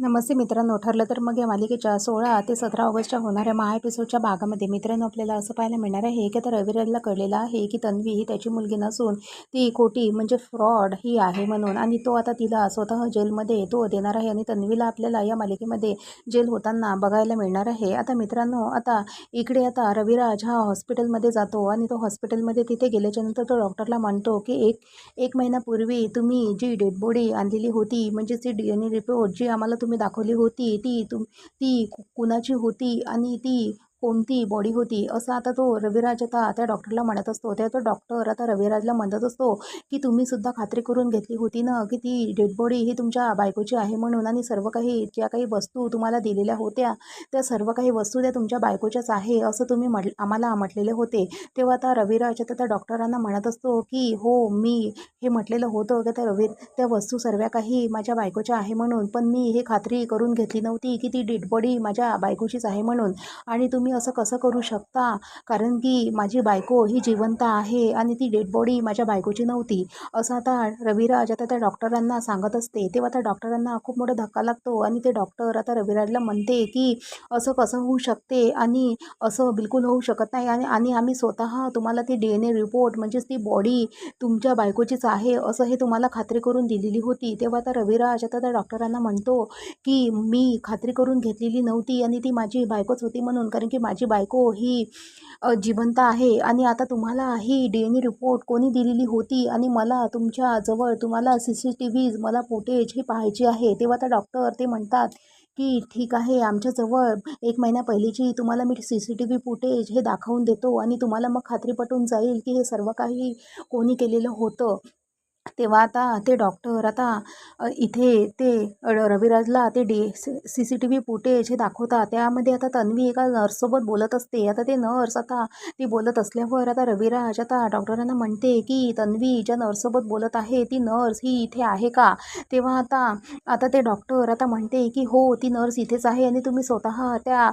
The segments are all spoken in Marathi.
नमस्ते मित्रांनो ठरलं तर मग या मालिकेच्या सोळा ते सतरा ऑगस्टच्या होणाऱ्या महा एपिसोडच्या भागामध्ये मित्रांनो आपल्याला असं पाहायला मिळणार आहे की आता रविराजला कळलेलं आहे की तन्वी ही त्याची मुलगी नसून ती खोटी म्हणजे फ्रॉड ही आहे म्हणून आणि तो आता तिला स्वतः जेलमध्ये तो देणार आहे आणि तन्वीला आपल्याला या मालिकेमध्ये जेल होताना बघायला मिळणार आहे. आता मित्रांनो आता इकडे आता रविराज हा हॉस्पिटलमध्ये जातो आणि तो हॉस्पिटलमध्ये तिथे गेल्याच्यानंतर तो डॉक्टरला म्हणतो की एक एक महिन्यापूर्वी तुम्ही जी डेड बॉडी आणलेली होती म्हणजे ती डी एन ए रिपोर्ट जी आम्हाला तुम्ही दाखवली होती ती तुम ती कु- कुणाची होती आणि ती कोणती बॉडी होती? असं आता तो रविराज आता त्या डॉक्टरला म्हणत असतो. त्या तो डॉक्टर आता रविराजला म्हणत असतो की तुम्ही सुद्धा खात्री करून घेतली होती ना की ती डेड बॉडी ही तुमच्या बायकोची आहे म्हणून आणि सर्व काही ज्या काही वस्तू तुम्हाला दिलेल्या होत्या त्या सर्व काही वस्तू त्या तुमच्या बायकोच्याच आहे असं तुम्ही म्हट आम्हाला म्हटलेले होते. तेव्हा आता रविराज आता त्या डॉक्टरांना म्हणत असतो की हो मी हे म्हटलेलं होतं की त्या रवी त्या वस्तू सर्व काही माझ्या बायकोच्या आहे म्हणून पण मी हे खात्री करून घेतली नव्हती की ती डेड बॉडी माझ्या बायकोचीच आहे म्हणून. आणि तुम्ही तुम्ही असं कसं करू शकता? कारण की माझी बायको ही जिवंत आहे आणि ती डेड बॉडी माझ्या बायकोची नव्हती. असं आता रविराज आता त्या डॉक्टरांना सांगत असते. तेव्हा त्या डॉक्टरांना खूप मोठा धक्का लागतो आणि ते डॉक्टर आता रविराजला म्हणते की असं कसं होऊ शकते आणि असं बिलकुल होऊ शकत नाही आणि आणि आम्ही स्वतः तुम्हाला ती डी एन ए रिपोर्ट म्हणजेच ती बॉडी तुमच्या बायकोचीच आहे असं हे तुम्हाला खात्री करून दिलेली होती. तेव्हा आता रविराज आता त्या डॉक्टरांना म्हणतो की मी खात्री करून घेतलेली नव्हती आणि ती माझी बायकोच होती म्हणून. कारण की माझी बायको ही जिवंत आहे आणि आता तुम्हाला ही डी एन ए रिपोर्ट कोणी दिलेली होती आणि मला तुमच्या जवळ तुम्हाला सी सी टी व्हीज मला फुटेज हे पाहायची आहे तेव्हा त्या डॉक्टर ते म्हणतात की ठीक आहे आमच्याजवळ एक महिन्या पहिलीची तुम्हाला मी C C T V footage हे दाखवून देतो आणि तुम्हाला मग खात्री पटून जाईल की हे सर्व काही कोणी केलेलं होतं. तेव्हा आता ते डॉक्टर आता इथे ते रविराजला ते D C C T V footage हे दाखवतात. त्यामध्ये आता तन्वी एका नर्ससोबत बोलत असते. आता ते नर्स आता ती बोलत असल्यावर आता रविराज आता डॉक्टरांना म्हणते की तन्वी ज्या नर्ससोबत बोलत आहे ती नर्स ही इथे आहे का? तेव्हा आता आता ते डॉक्टर आता म्हणते की हो ती नर्स इथेच आहे आणि तुम्ही स्वतः त्या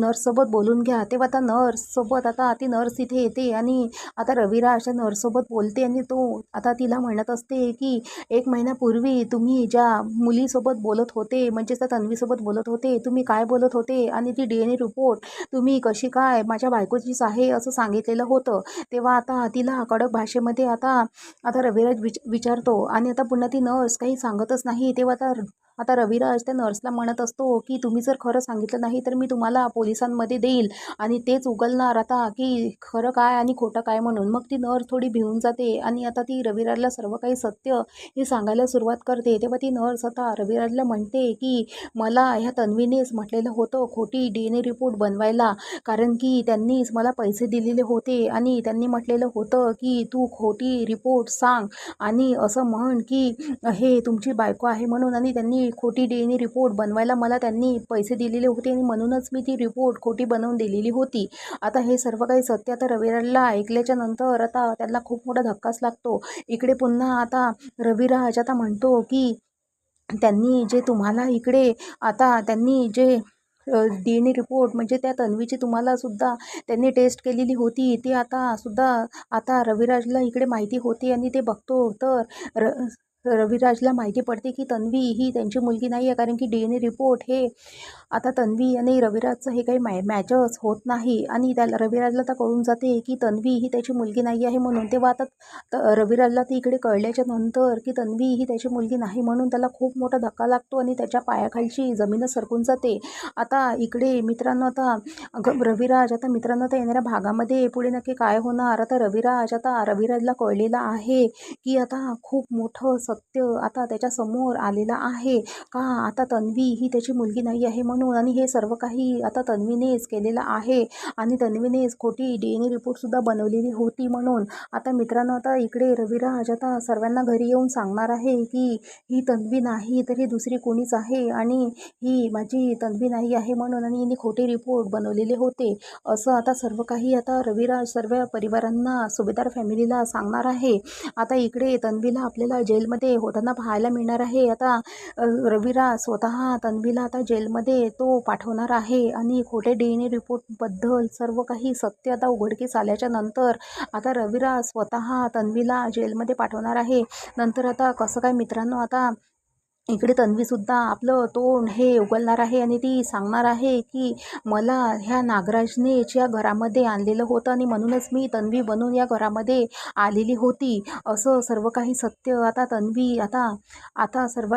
नर्ससोबत बोलून घ्या. तेव्हा आता नर्ससोबत आता ती नर्स इथे येते आणि आता रविराज त्या नर्ससोबत बोलते आणि तो आता तिला म्हणत असते की एक महिन्यापूर्वी तुम्ही ज्या मुलीसोबत बोलत होते म्हणजे त्या तन्वीसोबत बोलत होते तुम्ही काय बोलत होते आणि ती डी एन ए रिपोर्ट तुम्ही कशी काय माझ्या बायकोचीच आहे असं सांगितलेलं होतं तेव्हा आता तिला कडक भाषेमध्ये आता आता रविराज विच विचारतो आणि आता पुन्हा ती नर्स काही सांगतच नाही तेव्हा आता आता रविराज त्या नर्सला म्हणत असतो की तुम्ही जर खरं सांगितलं नाही तर मी तुम्हाला पोलिसांमध्ये देईल आणि तेच उगलणार. आता की खरं काय आणि खोटं काय म्हणून. मग ती नर्स थोडी भिवून जाते आणि आता ती रविराजला सर्व काही सत्य हे सांगायला सुरुवात करते. तेव्हा ती नर्स आता रविराजला म्हणते की मला ह्या तन्वीनेच म्हटलेलं होतं खोटी डी एन ए रिपोर्ट बनवायला कारण की त्यांनीच मला पैसे दिलेले होते आणि त्यांनी म्हटलेलं होतं की तू खोटी रिपोर्ट सांग आणि असं म्हण की हे तुमची बायको आहे म्हणून आणि त्यांनी खोटी डी एन ए रिपोर्ट बनवायला मला त्यांनी पैसे दिलेले होते आणि म्हणूनच मी ती रिपोर्ट खोटी बनवून दिलेली होती. आता हे सर्व काही सत्य आता रविराजला ऐकल्याच्या नंतर आता त्यांना खूप मोठा धक्काच लागतो. इकडे पुन्हा आता रविराज आता म्हणतो की त्यांनी जे तुम्हाला इकडे आता त्यांनी जे डी एन ए रिपोर्ट म्हणजे त्या तन्वीची तुम्हाला सुद्धा त्यांनी टेस्ट केलेली होती ती आता सुद्धा आता रविराजला इकडे माहिती होती आणि ते बघतो. तर र रविराजला माहिती पडते की तन्वी ही त्यांची मुलगी नाही आहे कारण की डी एन ए रिपोर्ट हे आता तन्वी आणि रविराजचं हे काही मॅ मॅचच होत नाही. आणि त्याला रविराजला तर कळून जाते की तन्वी ही त्याची मुलगी नाही आहे म्हणून. तेव्हा आता रविराजला ती इकडे कळल्याच्या नंतर की तन्वी ही त्याची मुलगी नाही म्हणून त्याला खूप मोठा धक्का लागतो आणि त्याच्या पायाखालची जमीनच सरकून जाते. आता इकडे मित्रांनो आता ग- रविराज आता मित्रांनो आता येणाऱ्या भागामध्ये पुढे नक्की काय होणार? आता रविराज आता रविराजला कळलेला आहे की आता खूप मोठं सत्य आता त्याच्यासमोर आलेलं आहे. का? आता तन्वी ही त्याची मुलगी नाही आहे म्हणून आणि हे सर्व काही आता तन्वीनेच केलेलं आहे. आणि तन्वीनेच खोटी डी एन ए रिपोर्टसुद्धा बनवलेली होती म्हणून. आता मित्रांनो आता इकडे रविराज आता सर्वांना घरी येऊन सांगणार आहे की ही तन्वी नाही तर ही दुसरी कोणीच आहे आणि ही माझी तन्वी नाही आहे म्हणून आणि हिने खोटे रिपोर्ट बनवलेले होते. असं आता सर्व काही आता रविराज सर्व परिवारांना सुभेदार फॅमिलीला सांगणार आहे. आता इकडे तन्वीला आपल्याला जेलमध्ये होताना पाहायला मिळणार आहे. आता अ, रविराज स्वतः तन्वीला आता जेलमध्ये तो पाठवणार आहे आणि खोटे डी एन ए रिपोर्टबद्दल सर्व काही सत्य आता उघडकीस आल्याच्यानंतर आता रविराज स्वतः तन्वीला जेलमध्ये पाठवणार आहे. नंतर आता कसं काय मित्रांनो आता इकडे तन्वीसुद्धा आपलं तोंड हे उगलणार आहे आणि ती सांगणार आहे की मला ह्या नागराजने या घरामध्ये आणलेलं होतं आणि म्हणूनच मी तन्वी बनून या घरामध्ये आलेली होती. असं सर्व काही सत्य आता तन्वी आता आता सर्व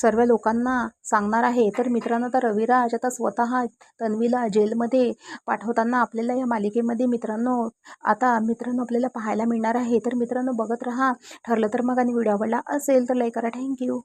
सर्व लोकांना सांगणार आहे. तर मित्रांनो तर रविराज आता स्वतः तन्वीला जेलमध्ये पाठवताना आपल्याला या मालिकेमध्ये मित्रांनो आता मित्रांनो आपल्याला पाहायला मिळणार आहे. तर मित्रांनो बघत राहा. ठरलं तर मग आणि व्हिडिओ आवडला असेल तर लाईक करा. थँक्यू